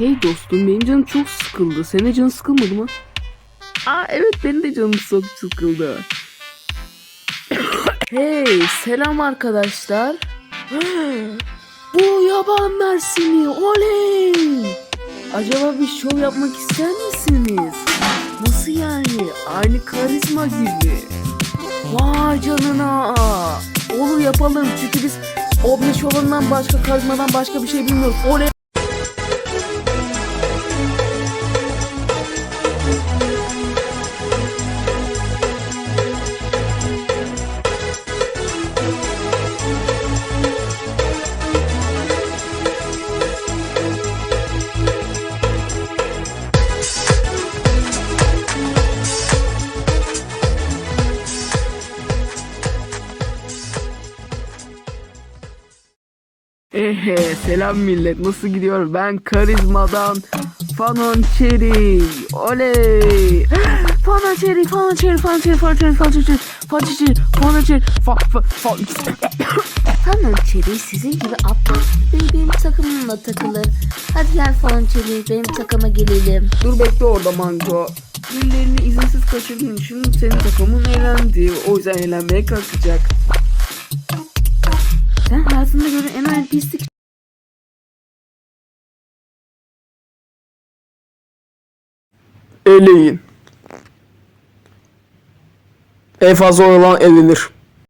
Hey dostum benim canım çok sıkıldı. Senin canın sıkılmadı mı? Aa evet benim de canım çok sıkıldı. hey selam arkadaşlar. Bu yaban mersini oley. Acaba bir şov yapmak ister misiniz? Nasıl yani? Aynı karizma gibi. Vay canına. Olur yapalım çünkü biz Obne şovundan başka karizmadan başka bir şey bilmiyoruz. Oley. Ehe selam millet nasıl gidiyor? Ben karizmadan Fanon Cherry oley! Fanon Cherry Fanon Cherry Fanon Cherry Fanon Cherry Fanon Cherry Fanon Cherry Fanon Cherry Fa fa fa Fanon Cherry sizin gibi aptal benim takımımla takılır. Hadi gel Fanon Cherry benim takıma gelelim. Dur bekle orada mango. Birilerini izinsiz kaçırdığın için senin takımın eğlendi o yüzden eğlenmeye kalkacak Sen hayatında gördüğün en önemli pislik Eleyin. En fazla olan elenir